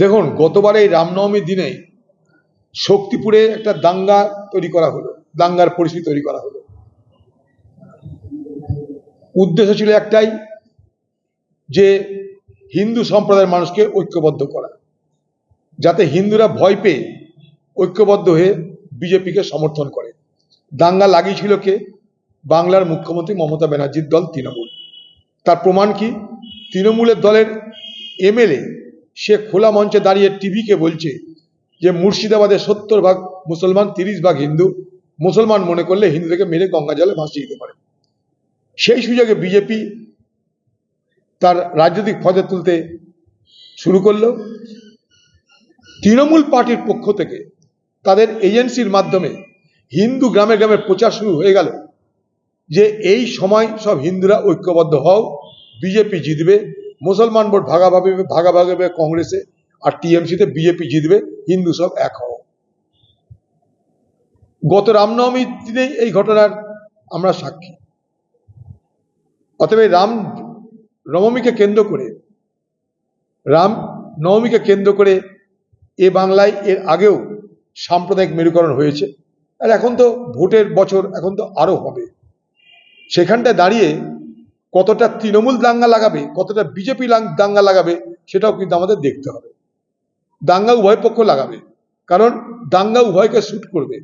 দেখুন, গতবার এই রামনবমীর দিনে শক্তিপুরে একটা দাঙ্গা তৈরি করা হলো, দাঙ্গার পরিস্থিতি তৈরি করা হলো। উদ্দেশ্য ছিল একটাই, যে হিন্দু সম্প্রদায়ের মানুষকে ঐক্যবদ্ধ করা, যাতে হিন্দুরা ভয় পেয়ে ঐক্যবদ্ধ হয়ে বিজেপিকে সমর্থন করে। দাঙ্গা লাগিয়েছিল কে? বাংলার মুখ্যমন্ত্রী মমতা ব্যানার্জির দল তৃণমূল। তার প্রমাণ কি? তৃণমূলের দলের এমএলএ সে খোলা মঞ্চে দাঁড়িয়ে টিভিকে বলছে যে মুর্শিদাবাদে সত্তর ভাগ মুসলমান, তিরিশ ভাগ হিন্দু। মুসলমান মনে করলে হিন্দুদেরকে মেরে গঙ্গা জলে ভাসিয়ে দিতে পারে। সেই সুযোগে বিজেপি তার রাজনৈতিক ফজে তুলতে শুরু করল। তৃণমূল পার্টির পক্ষ থেকে তাদের এজেন্সির মাধ্যমে হিন্দু গ্রামে গ্রামে প্রচার শুরু হয়ে গেল যে এই সময় সব হিন্দুরা ঐক্যবদ্ধ হও, বিজেপি জিতবে মুসলমান ভোট ভাগাভাগি ভাগাভাগি হবে কংগ্রেসে, আর টিএমসিতে বিজেপি জিতবে, হিন্দু সব এক হও। গত রামনবমীর দিনেই এই ঘটনার আমরা সাক্ষী। অতএব রাম নবমীকে কেন্দ্র করে, রাম নবমীকে কেন্দ্র করে এ বাংলায় এর আগেও সাম্প্রদায়িক মেরুকরণ হয়েছে। আর এখন তো ভোটের বছর এখন তো আরও হবে। সেখানটায় দাঁড়িয়ে কতটা তৃণমূল দাঙ্গা লাগাবে, কতটা বিজেপি দাঙ্গা লাগাবে, সেটাও কিন্তু আমাদের দেখতে হবে। দাঙ্গা উভয় পক্ষ লাগাবে, কারণ দাঙ্গা উভয়কে শ্যুট করবে।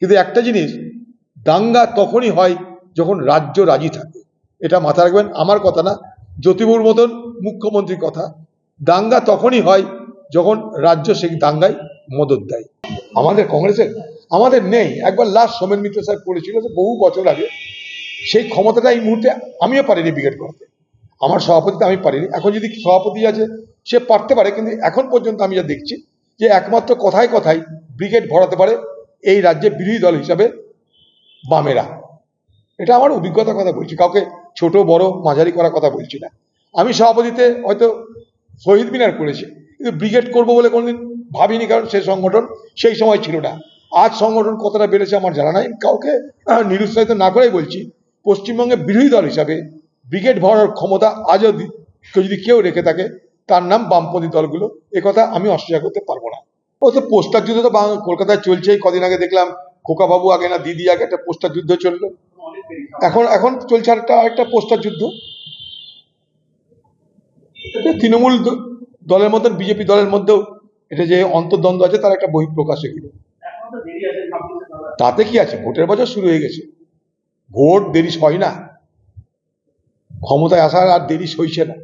কিন্তু একটা জিনিস, দাঙ্গা তখনই হয় যখন রাজ্য রাজি থাকে। এটা মাথায় রাখবেন, আমার কথা না, জ্যোতিবুর মতন মুখ্যমন্ত্রীর কথা। দাঙ্গা তখনই হয় যখন রাজ্য সেই দাঙ্গায় মদত দেয়। আমাদের কংগ্রেসের, আমাদের নেই। একবার লাস্ট সোমেন মিত্র সাহেব করেছিল বহু বছর আগে সেই ক্ষমতাটা এই মুহূর্তে আমিও পারিনি ব্রিগেড করতে। আমার সভাপতিতে আমি পারিনি। এখন যদি সভাপতি আছে, সে পারতে পারে, কিন্তু এখন পর্যন্ত আমি যা দেখছি যে একমাত্র কথায় কথায় ব্রিগেড ভরাতে পারে এই রাজ্যে বিরোধী দল হিসাবে বামেরা। এটা আমার অভিজ্ঞতার কথা বলছি, কাউকে ছোট, বড়, মাঝারি করার কথা বলছি না। আমি সভাপতিতে হয়তো শহীদ মিনার করেছি, কিন্তু ব্রিগেড করব বলে কোনোদিন ভাবিনি, কারণ সে সংগঠন সেই সময় ছিল না। আজ সংগঠন কতটা বেড়েছে আমার জানা নাই। কাউকে নিরুৎসাহিত না করেই বলছি পশ্চিমবঙ্গে বিরোধী দল হিসাবে ব্রিগেড ভরার ক্ষমতা আজও কেউ যদি কেউ রেখে থাকে, তার নাম বামপন্থী দলগুলো কথা আমি অস্বীকার করতে পারব না। ও তো পোস্টার যুদ্ধ তো কলকাতায় চলছেই, কদিন আগে দেখলাম খোকাবাবু আগে না দিদি আগে একটা পোস্টার যুদ্ধ চলল। এখন এখন চলছে একটা একটা পোস্টার যুদ্ধ। তৃণমূল দলের মধ্যে, বিজেপি দলের মধ্যেও এটা যে অন্তর্দ্বন্দ্ব আছে, তার একটা বহিঃপ্রকাশ এগুলো। তাতে কি আছে? ভোটের বছর শুরু হয়ে গেছে। ভোট দেরি হয় না। ক্ষমতায় আসার আর দেরি সইছে না।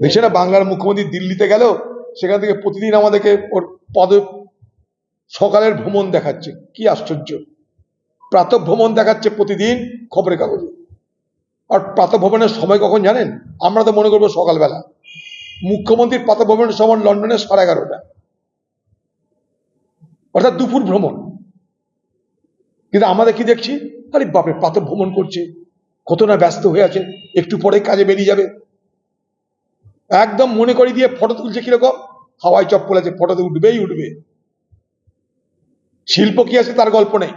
দেখছে না, বাংলার মুখ্যমন্ত্রী দিল্লিতে গেল, সেখান থেকে প্রতিদিন আমাদেরকে ওর পদ সকালের ভ্রমণ দেখাচ্ছে। কি আশ্চর্য। প্রাতঃ ভ্রমণ দেখাচ্ছে প্রতিদিন খবরের কাগজে। আর প্রাতঃ ভ্রমণের সময় কখন জানেন? আমরা তো মনে করব সকালবেলা। মুখ্যমন্ত্রীর প্রাতঃ ভ্রমণের সময় লন্ডনে সাড়ে এগারোটা। অর্থাৎ দুপুর ভ্রমণ। কিন্তু আমাদের কি দেখছি? আরে বাপরে প্রাতঃ ভ্রমণ করছে। কত না ব্যস্ত হয়ে আছে, একটু পরে কাজে বেরিয়ে যাবে। একদম মনে করি দিয়ে ফটো তুলছে কীরকম? হাওয়াই চপ্পল আছে ফটোতে উঠবেই উঠবে। শিল্প কি আছে তার গল্প নেই।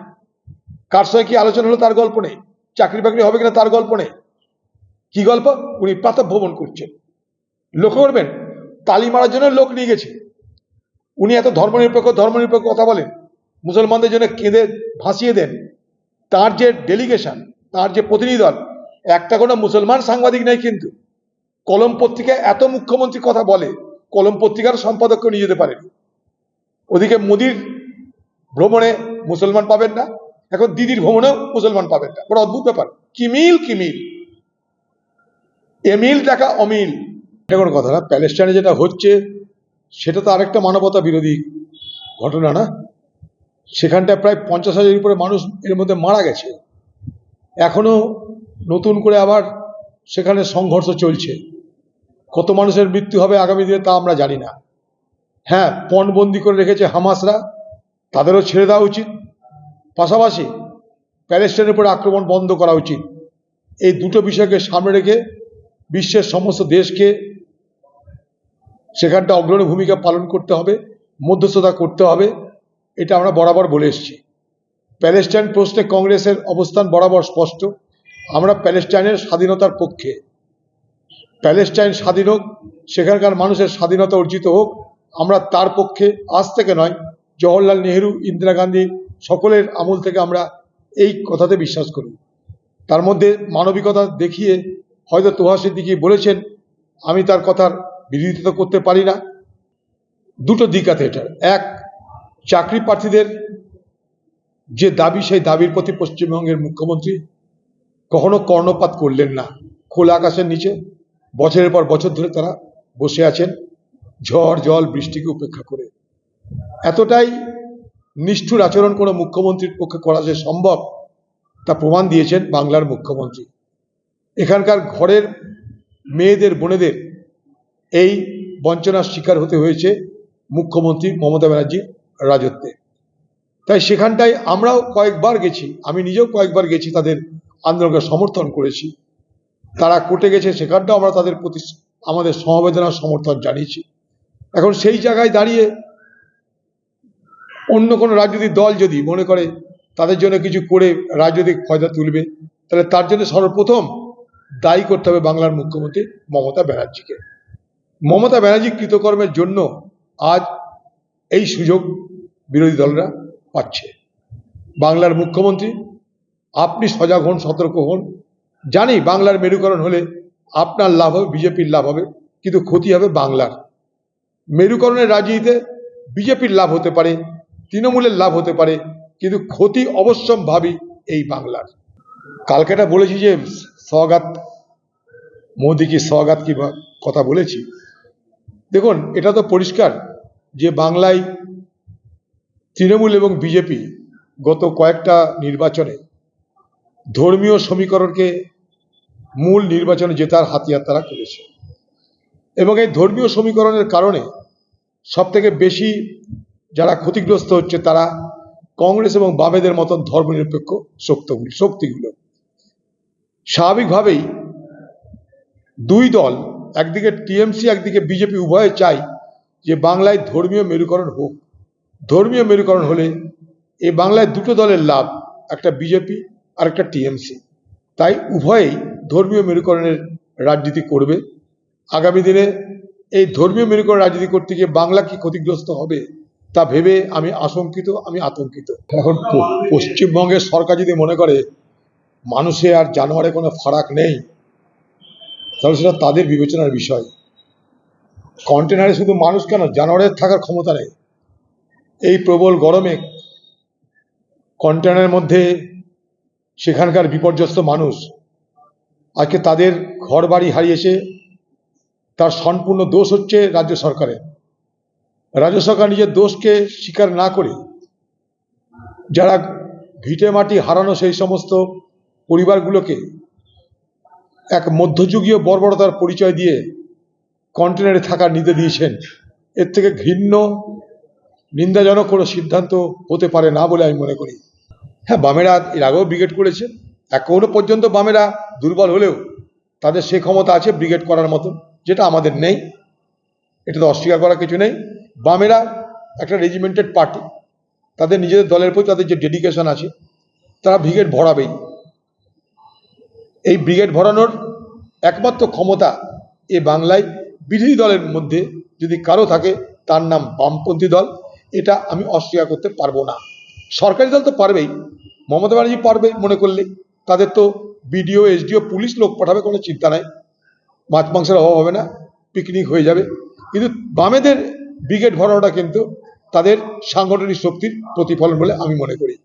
কার সঙ্গে কি আলোচনা হলো তার গল্প নেই। চাকরি বাকরি হবে কিনা তার গল্প নেই। কি গল্প? উনি প্রাতঃ ভ্রমণ করছেন। লক্ষ্য করবেন, তালি মারার জন্য লোক নিয়ে গেছে। উনি এত ধর্মনিরপেক্ষ ধর্মনিরপেক্ষ কথা বলেন। মুসলমানদের জন্য কেঁদে ভাসিয়ে দেন। তার যে ডেলিগেশন তার যে প্রতিনিধি দল, একটা কোনো মুসলমান সাংবাদিক নেই কিন্তু। কলম পত্রিকায় এত মুখ্যমন্ত্রী কথা বলে, কলম পত্রিকার সম্পাদককে নিয়ে যেতে পারেন। ওদিকে মোদির ভ্রমণে মুসলমান পাবেন না, এখন দিদির ভ্রমণেও মুসলমান পাবেন না। বড় অদ্ভুত ব্যাপার। কিমিল কিমিল। এমিল দেখা অমিল। এটা কোনো কথা না, প্যালেস্টাইনে যেটা হচ্ছে, সেটা তো আরেকটা মানবতা বিরোধী ঘটনা না? সেখানটায় প্রায় পঞ্চাশ হাজারের উপরে মানুষ এর মধ্যে মারা গেছে। এখনও নতুন করে আবার সেখানে সংঘর্ষ চলছে। কত মানুষের মৃত্যু হবে আগামী দিনে তা আমরা জানি না। হ্যাঁ পণবন্দি করে রেখেছে হামাসরা, তাদেরও ছেড়ে দেওয়া উচিত। পাশাপাশি প্যালেস্টাইনের উপরে আক্রমণ বন্ধ করা উচিত। এই দুটো বিষয়কে সামনে রেখে বিশ্বের সমস্ত দেশকে সেখানটা অগ্রণী ভূমিকা পালন করতে হবে, মধ্যস্থতা করতে হবে। এটা আমরা বরাবর বলে এসেছি। প্যালেস্টাইন প্রশ্নে কংগ্রেসের অবস্থান বরাবর স্পষ্ট। আমরা প্যালেস্টাইনের স্বাধীনতার পক্ষে। প্যালেস্টাইন স্বাধীন হোক, সেখানকার মানুষের স্বাধীনতা অর্জিত হোক, আমরা তার পক্ষে, আজ থেকে নয়, জওহরলাল নেহেরু, ইন্দিরা গান্ধী সকলের আমল থেকে আমরা এই কথাতে বিশ্বাস করি। তার মধ্যে মানবিকতা দেখিয়ে হয়তো তোহা সিদ্দিকি বলেছেন, আমি তার কথার বিরোধিতা করতে পারি না। দুটো দিক আছে এটার। এক চাকরি প্রার্থীদের যে দাবি, সেই দাবির প্রতি পশ্চিমবঙ্গের মুখ্যমন্ত্রী কখনো কর্ণপাত করলেন না। খোলা আকাশের নিচে বছরের পর বছর ধরে তারা বসে আছেন, ঝড়, জল, বৃষ্টিকে উপেক্ষা করে। এতটাই নিষ্ঠুর আচরণ কোনো মুখ্যমন্ত্রীর পক্ষে করা যে সম্ভব, তা প্রমাণ দিয়েছেন বাংলার মুখ্যমন্ত্রী। এখানকার ঘরের মেয়েদের, বোনেদের এই বঞ্চনার শিকার হতে হয়েছে মুখ্যমন্ত্রী মমতা ব্যানার্জির রাজত্বে। তাই সেখানটায় আমরাও কয়েকবার গেছি, আমি নিজেও কয়েকবার গেছি তাদের আন্দোলনকে সমর্থন করেছি। তারা কোর্টে গেছে, সেখানটাও আমরা তাদের প্রতি আমাদের সমবেদনার সমর্থন জানিয়েছি। এখন সেই জায়গায় দাঁড়িয়ে অন্য কোনো রাজনৈতিক দল যদি মনে করে তাদের জন্য কিছু করে রাজনৈতিক ফয়দা তুলবে, তাহলে তার জন্য সর্বপ্রথম দায়ী করতে হবে বাংলার মুখ্যমন্ত্রী মমতা ব্যানার্জিকে। মমতা ব্যানার্জি কৃতকর্মের জন্য আজ এই সুযোগ বিরোধী দলরা পাচ্ছে। বাংলার মুখ্যমন্ত্রী, আপনি সজাগ হন, সতর্ক হন। জানি বাংলার মেরুকরণ হলে আপনার লাভ হবে, বিজেপির লাভ হবে, কিন্তু ক্ষতি হবে বাংলার। মেরুকরণের রাজনীতিতে বিজেপির লাভ হতে পারে, তৃণমূলের লাভ হতে পারে, কিন্তু ক্ষতি অবশ্যম্ভাবী এই বাংলার। কালকে এটা বলেছি যে সগাত মোদি কি সগাত কি কথা বলেছি। দেখুন, এটা তো পরিষ্কার যে বাংলায় তৃণমূল এবং বিজেপি গত কয়েকটা নির্বাচনে ধর্মীয় সমীকরণকে মূল নির্বাচনে জেতার হাতিয়ার তারা করেছে। এবং এই ধর্মীয় সমীকরণের কারণে সব থেকে বেশি যারা ক্ষতিগ্রস্ত হচ্ছে তারা কংগ্রেস এবং বামেদের মতন ধর্মনিরপেক্ষ শক্তিগুলো শক্তিগুলো। স্বাভাবিকভাবেই দুই দল, একদিকে টিএমসি, একদিকে বিজেপি উভয়ে চাই যে বাংলায় ধর্মীয় মেরুকরণ হোক। ধর্মীয় মেরুকরণ হলে এই বাংলায় দুটো দলের লাভ, একটা বিজেপি আর একটা টিএমসি। তাই উভয়েই ধর্মীয় মেরুকরণের রাজনীতি করবে। আগামী দিনে এই ধর্মীয় মেরুকরণ রাজনীতি করতে গিয়ে বাংলা কি ক্ষতিগ্রস্ত হবে, তা ভেবে আমি আশঙ্কিত, আমি আতঙ্কিত। এখন পশ্চিমবঙ্গের সরকার যদি মনে করে মানুষে আর জানোয়ারে কোনো ফারাক নেই, তাহলে সেটা তাদের বিবেচনার বিষয়। কন্টেনারে শুধু মানুষ কেন? জানোয়ারের থাকার ক্ষমতা নেই। এই প্রবল গরমে কন্টেনারের মধ্যে সেখানকার বিপর্যস্ত মানুষ আজকে তাদের ঘর বাড়ি হারিয়েছে তার সম্পূর্ণ দোষ হচ্ছে রাজ্য সরকারের। রাজ্য সরকার নিজের দোষকে স্বীকার না করে যারা ভিটে মাটি হারানো সেই সমস্ত পরিবারগুলোকে এক মধ্যযুগীয় বর্বরতার পরিচয় দিয়ে কন্টেনারে থাকার নিতে দিয়েছেন। এর থেকে ঘৃণ্য নিন্দাজনক কোনো সিদ্ধান্ত হতে পারে না বলে আমি মনে করি। হ্যাঁ বামেরা এর আগেও ব্রিগেড করেছে। এখনও পর্যন্ত বামেরা দুর্বল হলেও তাদের সে ক্ষমতা আছে ব্রিগেড করার মতো যেটা আমাদের নেই। এটা তো অস্বীকার করার কিছু নেই। বামেরা একটা রেজিমেন্টেড পার্টি তাদের নিজেদের দলের প্রতি তাদের যে ডেডিকেশন আছে, তারা ব্রিগেড ভরাবেই। এই ব্রিগেড ভরানোর একমাত্র ক্ষমতা এ বাংলায় বিরোধী দলের মধ্যে যদি কারও থাকে, তার নাম বামপন্থী দল। এটা আমি অস্বীকার করতে পারব না। সরকারি দল তো পারবেই। মমতা ব্যানার্জি পারবে মনে করলে। তাদের তো বিডিও, এসডিও, পুলিশ লোক পাঠাবে, কোনো চিন্তা নাই। মাছ মাংসের অভাব হবে না, পিকনিক হয়ে যাবে। কিন্তু বামেদের ব্রিগেড ভরানোটা কিন্তু তাদের সাংগঠনিক শক্তির প্রতিফলন বলে আমি মনে করি।